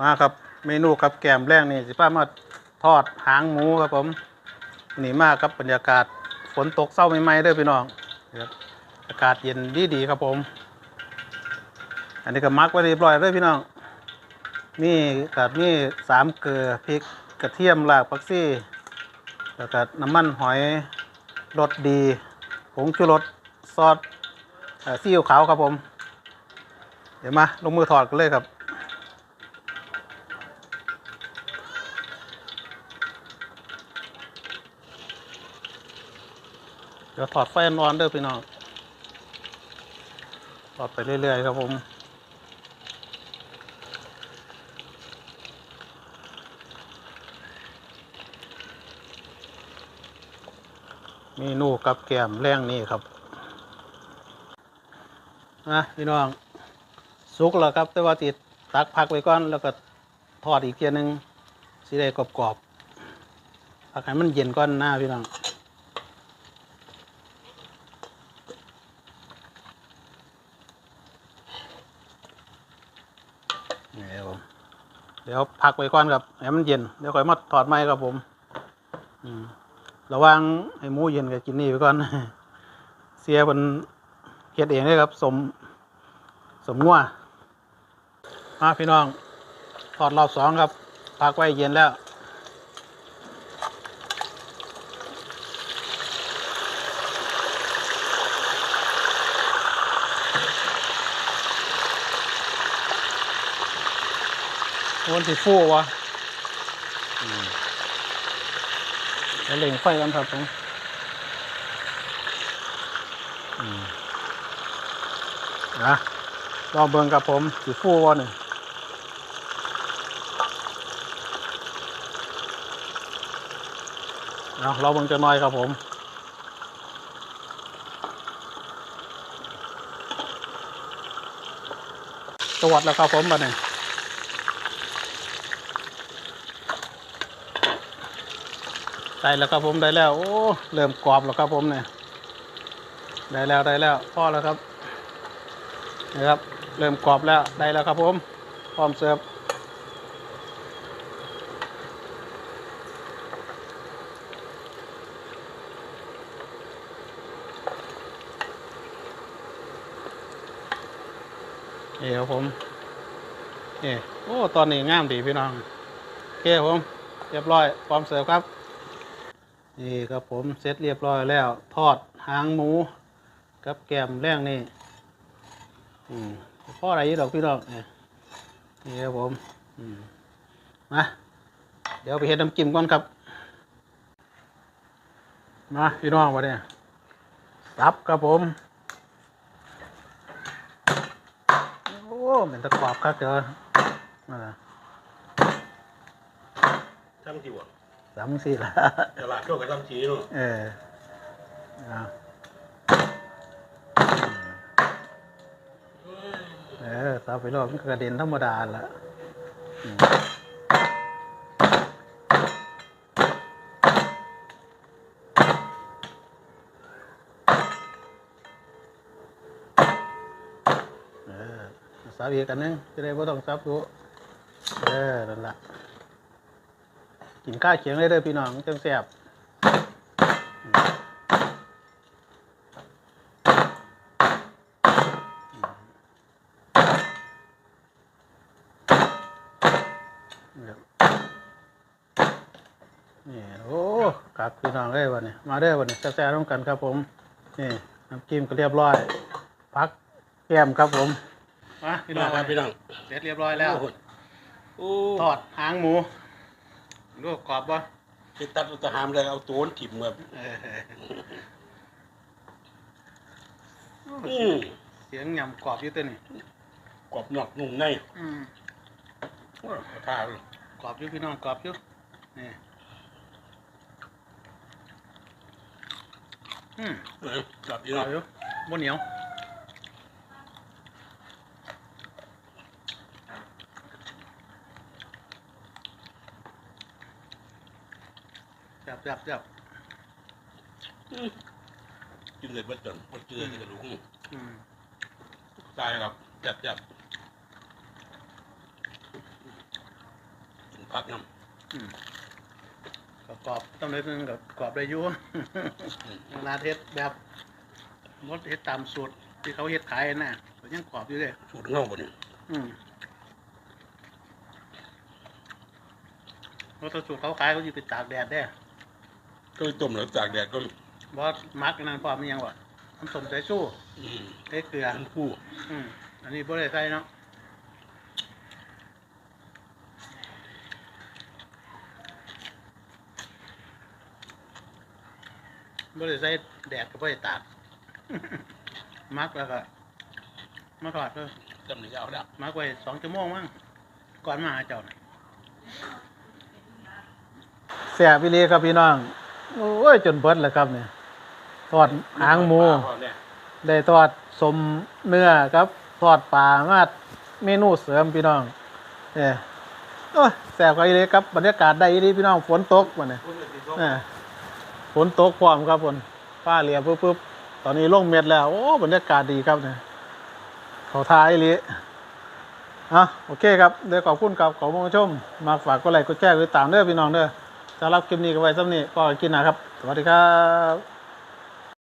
มาครับเมนูกับแกมแรงนี่สิป้ามาทอดหางหมูครับผมนี่มากครับบรรยากาศฝนตกเศร้าใหม่ๆเด้อพี่น้องอากาศเย็นดีๆครับผม อันนี้ก็มักไว้เรียบร้อยเลยพี่น้องนี่กับนี่สามเกลือพริกกระเทียมรากผักชีแล้วก็น้ำมันหอยรสดีผงชูรสซอสซีอิ๊วขาวครับผม เดี๋ยวมาลงมือถอดกันเลยครับ ดี๋ยวถอดไฟอ่อนๆเด้อพี่น้องถอดไปเรื่อยๆครับผมเมนูกับแกมแรงนี่ครับนะพี่น้องสุกแล้วครับ แต่ว่าติดตักพักไว้ก่อน แล้วก็ทอดอีกเทียหนึงสิได้กรอบๆพักให้มันเย็นก่อนหน้าพี่น้อง นี่ครับผมเดี๋ยวพักไว้ก่อนครับให้มันเย็นเดี๋ยวค่อยมาถอดไม้ครับผม อืมระวังให้หมูเย็นก็กินนี่ไปก่อน เสียเป็นเฮ็ดเองเลยครับ สม สมงัวมาพี่น้องถอดรอบสองครับพักไว้เย็นแล้ว วันที่ฟูวะแล้วเล่งไฟกันครับผมนะลองเบิ่งกับผมสีฟูวะนี่เอาเราเบิ่งจะน้อยครับผมตรวจแล้วครับผมบัดนี้ ได้แล้วครับผมได้แล้ว โอ้เริ่มกรอบแล้วครับผมเนี่ยได้แล้วได้แล้วพอแล้วครับนี่ครับเริ่มกรอบแล้วได้แล้วครับผมพร้อมเสิร์ฟนี่ครับผมนี่โอ้ตอนนี้งามดีพี่น้องโอเคผมเรียบร้อยพร้อมเสิร์ฟครับ นี่ครับผมเสร็จเรียบร้อยแล้ว ทอดหางหมู กับแกมแรงนี่อืมพ่ออะไรยี่ดอกพี่น้องเนี่ยนี่ครับผมอืมมาเดี๋ยวไปเฮ็ดน้ำจิ้มก่อนครับ มาพี่น้องมาเนี่ยซับครับผม โอ้เป็นตะกรอบครับเจอมาละทำกี่วัน สามสี่ละตลาดโลกกับทำจีเนาะเออเอาเออสาวไปรอบมันก็กระเด็นธรรมดาละอืมเออสาวอีกอันหนึงจะได้ไม่ต้องซับดูเออนั่นละ กินข้าวเคียงเลยเด้อพี่น้องจังแซ่บครับนี่โอ้กักพี่น้องเลยวันนี้มาเด้อวันนี้แซ่บๆร่วมกันครับผมนี่น้ำจิ้มก็เรียบร้อยพักแก้มครับผมมาพี่น้มาองครับพี่น้องเสร็จเรียบร้อยแล้วโอ้ทอดหางหมู ดูกรอบปะคิดตัดอุตหามเลยเอาตัวถิ่มแบบเอออืมเสียงยำกรอบอยู่ตัวนี้กรอบนอกนุ่มในอืมโอ้ท่ากรอบอยู่พี่น้องกรอบอยู่นี่อืมเออกรอบพี่กรน้ออบงอยู่บนเหนียว จับจับจับกินเลยเบิดจนหมดเกลือที่กระดูกอืมตายครับจับจับพักน้ก็กรอบต้องได้นึงกับกรอบได้อยุ่ เวลาเฮ็ดแบบมดเฮ็ดตามสูตรที่เขาเฮ็ดขายน่ะก็ยังกรอบอยู่เลยำสูตรเงาบ่เนี่ยอืมเพราะถ้าสูตรเขาขายเขาจะไปตากแดดได้ ก็ต้มแล้วจากแดดก็บอสมักอันนั่นพร้อมมันยังวะน้ำส้มสายชูอืมเอ้เกลืออันผู้อืมอันนี้บ่ได้ใส่เนาะบ่ได้ใส่แดดก็บ่ได้ตาก มักแล้วก็มาทอดเลยจำในยาวแล้วมักไว้สองชั่วโมงมั้งก่อนมาหาเจ้าน่ะเสียพี่ลีครับพี่น้อง โอ้ยจนเบิดแล้วครับเนี่ยทอดหางหมูเนี่ยได้ทอดสมเนื้อครับทอดปลามาเมนูเสริมพี่น้องเนี่ยโอ้ยแสบไปเลยครับบรรยากาศได้ดีพี่น้องฝนตกมาเนี่ยเนี่ยฝนตกพร้อมครับฝนฟ้าเหลียปุ๊บปุ๊บตอนนี้ลงเม็ดแล้ว โอ้บรรยากาศดีครับเนี่ยเขาทายเลยอะโอเคครับเดี๋ยวขอบคุณครับขอบคุณผู้ชม มาฝากกดไลค์กดแชร์กดติดตามเด้อพี่น้องเด้อ สำหรับคลิปนี้ก็ไว้สำนี้ก็กินนะครับ สวัสดีครับ